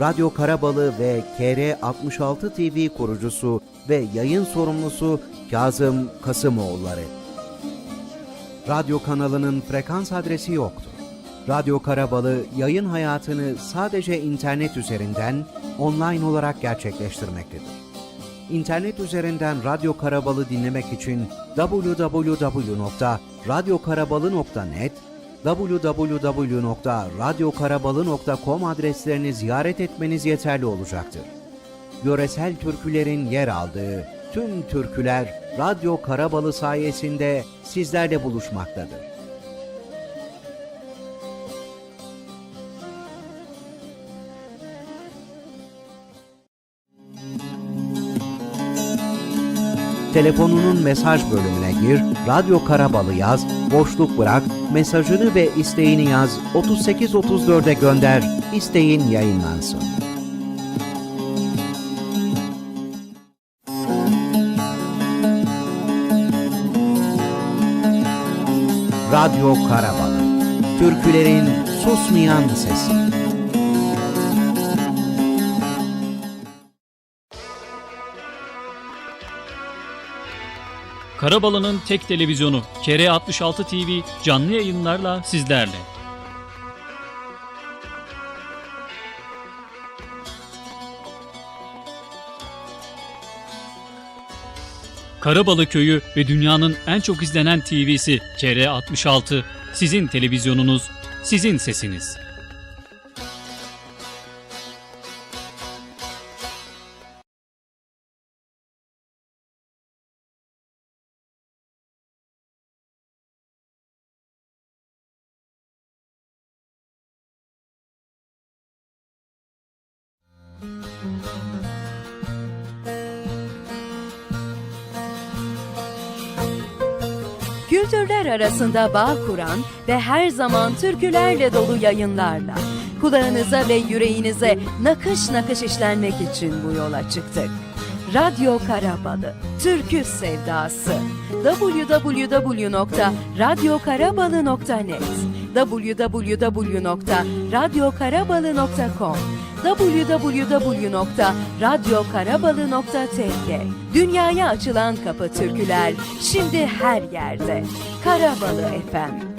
Radyo Karabalı ve KR66 TV kurucusu ve yayın sorumlusu Kazım Kasımoğulları. Radyo kanalının frekans adresi yoktur. Radyo Karabalı yayın hayatını sadece internet üzerinden online olarak gerçekleştirmektedir. İnternet üzerinden Radyo Karabalı dinlemek için www.radyokarabalı.net, www.radyokarabalı.com adreslerini ziyaret etmeniz yeterli olacaktır. Yöresel türkülerin yer aldığı tüm türküler Radyo Karabalı sayesinde sizlerle buluşmaktadır. Telefonunun mesaj bölümüne gir, Radyo Karabalı yaz, boşluk bırak, mesajını ve isteğini yaz, 3834'e gönder, isteğin yayınlansın. Radyo Karabalı, türkülerin susmayan sesi. Karabalı'nın tek televizyonu KR66 TV canlı yayınlarla sizlerle. Karabalı Köyü ve dünyanın en çok izlenen TV'si KR66 sizin televizyonunuz, sizin sesiniz. Kültürler arasında bağ kuran ve her zaman türkülerle dolu yayınlarla kulağınıza ve yüreğinize nakış nakış işlenmek için bu yola çıktık. Radyo Karabalı, Türkü Sevdası. www.radyokarabalı.net www.radyokarabalı.com www.radyokarabalı.tr Dünyaya açılan kapı türküler şimdi her yerde. Karabalı FM